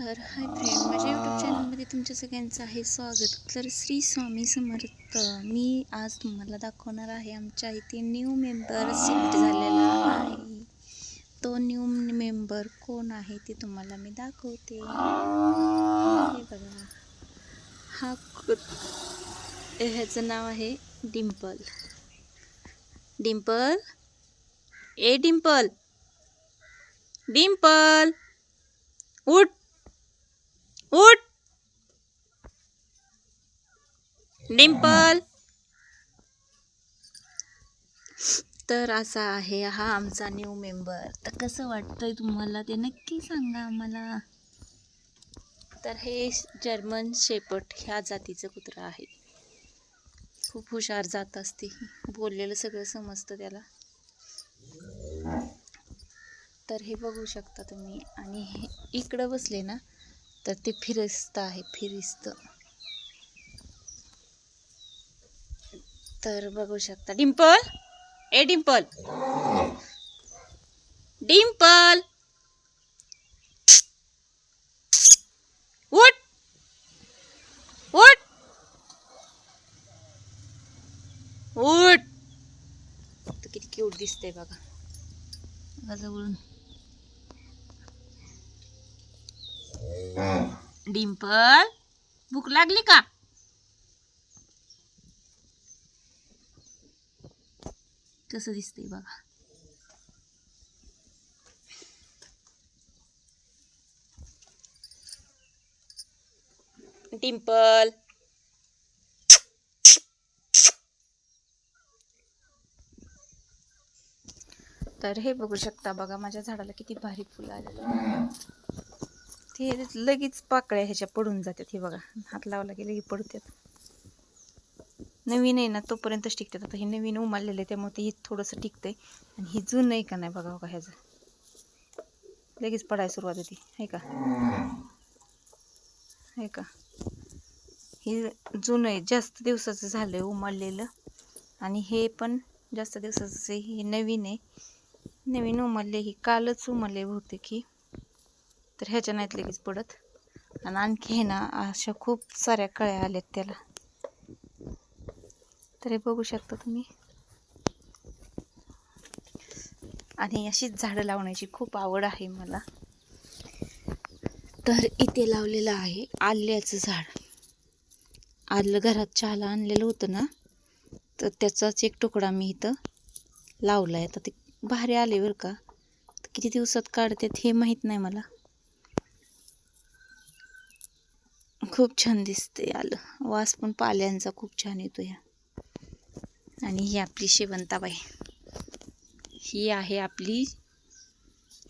तर hi friend माझ्या YouTube चॅनलमध्ये तुमच्या सगळ्यांचं आहे स्वागत. तर श्री स्वामी समर्थ मी आज तुम्हाला दाखवणार आहे आमच्या इथे न्यू मेंबर शिफ्ट झालेला आहे. तो न्यू मेंबर कोण आहे ते तुम्हाला मी दाखवते. हे बघा हा ह्याचं नाव आहे डिम्पल डिम्पल ए डिम्पल डिम्पल उठ! उठ. डिम्पल तर असा आहे हा आमचा न्यू मेंबर तर कसं वाटतंय तुम्हाला ते नक्की सांगा आम्हाला. तर हे जर्मन शेपट ह्या जातीचं कुत्रं आहे. खूप हुशार जात असते बोललेलं सगळं समजतं त्याला. तर हे बघू शकता तुम्ही. आणि हे इकडं बसले ना तर ते फिरस्त आहे फिरिस्त. तर बघू शकता. डिम्पल ए डिम्पल डिम्पल उठ. उठ. उठ. तर किती क्यूट दिसते बघा. बघा जवळून डिंपल भूक लागली का? कसं दिसतंय बघा. डिंपल. तर हे बघू शकता बघा माझ्या झाडाला किती भारी फुलं आलेलं ते लगेच पाकळ्या ह्याच्या पडून जातात. हे बघा हात लावला की लगेच पडतात. नवीन आहे ना तोपर्यंतच टिकतात. आता हे नवीन उमारलेलं आहे त्यामुळे ते हे थोडंसं टिकतंय. आणि हे जुनं आहे का नाही बघा बघा ह्याचं. लगेच पडायला सुरुवात होती आहे का? आहे का? हे जुनं आहे जास्त दिवसाचं झालं आहे उमललेलं. आणि हे पण जास्त दिवसाचं आहे हे नवीन आहे. नवीन उमालले ही कालच उमलले बहुतेक ही. तर ह्याच्या नाहीत लगेच पडत. आणि आणखी हे ना अशा खूप साऱ्या कळ्या आल्यात त्याला. तर हे बघू शकता तुम्ही. आणि अशीच झाडं लावण्याची खूप आवड आहे मला. तर इथे लावलेलं आहे आल्याचं झाड. आलं घरात चहाला आणलेलं होतं ना तर त्याचाच एक तुकडा मी इथं लावला आहे आता ते भारी आले बरं का. किती दिवसात काढतात हे माहीत नाही मला. खूप छान दिसते आलं. वास पण पाल्यांचा खूप छान येतो या आणि ही आपली शेवंताबाई. ही आहे आपली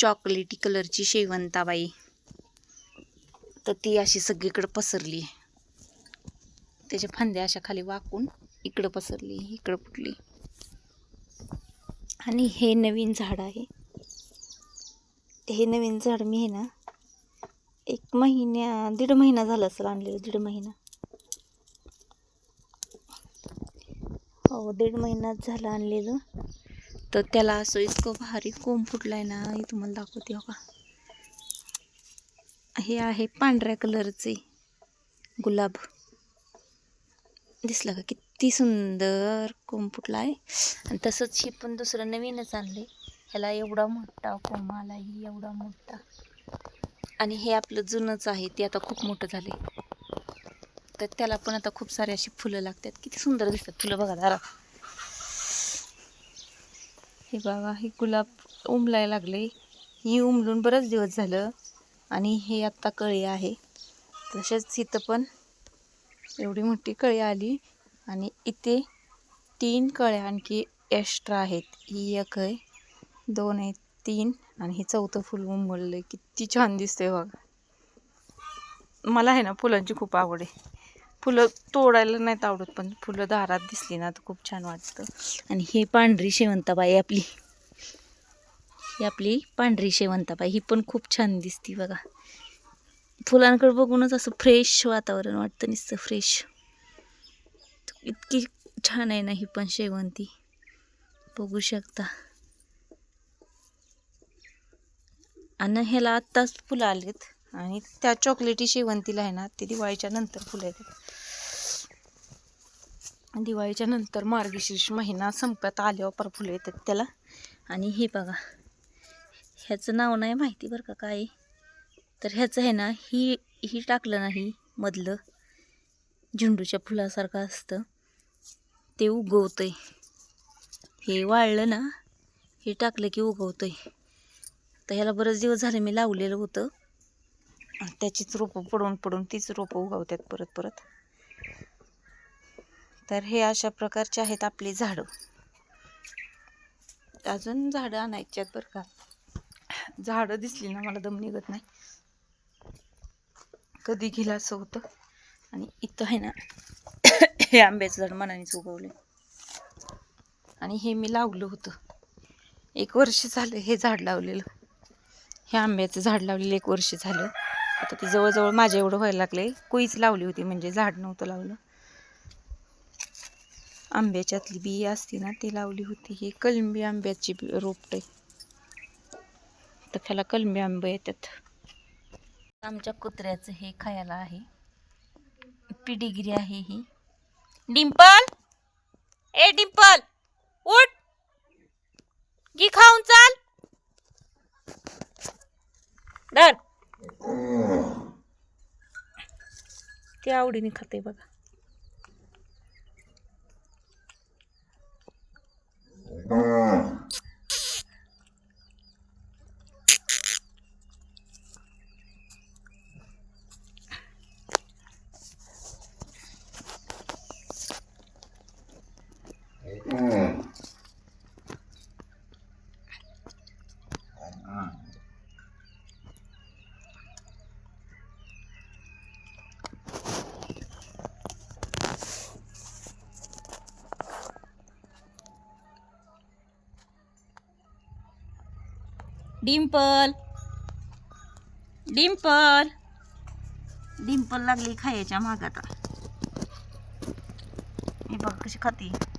चॉकलेटी कलरची शेवंताबाई. तर ती अशी सगळीकडं पसरली. आहे त्याच्या फांद्या अशा खाली वाकून इकडं पसरली इकडं फुटली. आणि हे नवीन झाड आहे. हे नवीन झाड मी आहे ना एक महिन्या दीड महिना झाला असेल आणलेलं दीड महिना. हो दीड महिनाच झालं आणलेलं. तर त्याला असं इतकं भारी कोंब फुटलाय ना हे तुम्हाला दाखवते हो का हे आहे पांढऱ्या कलरचे गुलाब. दिसला का किती सुंदर कोंब फुटला आहे आणि तसंच हे पण दुसरं नवीनच आणले ह्याला एवढा मोठा कोंब आला एवढा मोठा. आणि हे आपलं जुनंच आहे ते आता खूप मोठं झाले तर त्याला पण आता खूप सारे अशी फुलं लागतात. किती सुंदर दिसतात फुलं बघा दारा हे बघा हे गुलाब उमलाय लागले. ही उमलून बरंच दिवस झालं आणि हे आत्ता कळी आहे. तसेच इथं पण एवढी मोठी कळी आली आणि इथे तीन कळ्या आणखी एक्स्ट्रा आहेत. ही एक आहे दोन आहेत तीन आणि हे चौथं फुल उमललं आहे किती छान दिसतंय बघा. मला आहे ना फुलांची खूप आवड आहे. फुलं तोडायला नाहीत आवडत पण फुलं दारात दिसली ना तर खूप छान वाटतं. आणि हे पांढरी शेवंताबाई आपली. ही आपली पांढरी शेवंताबाई ही पण खूप छान दिसती बघा. फुलांकडे बघूनच असं फ्रेश वातावरण वाटतं नुसतं फ्रेश इतकी छान आहे ना ही पण शेवंती. बघू शकता. आणि ह्याला आत्ताच फुलं आलेत. आणि त्या चॉकलेटी शेवंतीला आहे ना ते दिवाळीच्या नंतर फुलं येतात. दिवाळीच्या नंतर मार्गशीर्ष महिना संपत आल्यावर पर फुलं येतात त्याला. आणि हे बघा ह्याचं नाव नाही माहिती बरं का काय. तर ह्याचं आहे ना ही ही टाकलं नाही मधलं झेंडूच्या फुलासारखं असतं. ते उगवतं आहे हे वाळलं ना हे टाकलं की उगवतं आहे तर ह्याला बरेच दिवस झाले मी लावलेलं होतं. त्याचीच रोपं पडून पडून तीच रोपं उगवतात परत परत. तर हे अशा प्रकारचे आहेत आपली झाडं. अजून झाडं आणायची आहेत बरं का. झाडं दिसली ना मला दम निघत नाही. कधी घेला असं होतं. आणि इथं आहे ना हे आंब्याचं झाड मनानेच उगवले आणि हे मी लावलं होतं. एक वर्ष झालं हे झाड लावलेलं. हे आंब्याचं झाड लावलेलं एक वर्ष झालं. आता ते जवळजवळ माझ्या एवढं व्हायला लागले कुईच लावली होती म्हणजे झाड नव्हतं लावलं. आंब्याच्यातली बी असती ना ती लावली होती. ही कलंबी आंब्याची रोपट तर त्याला कलंबी आंबे येतात. आमच्या कुत्र्याचं हे खायला आहे. पिडीगिरी आहे ही. डिंपल! ए डिंपल! उठ! गी खाऊन ते आवडीने खाते बघा. डिंपल. डिंपल. डिंपल लागली खायच्या माग आता. हे बघ कशी खाते.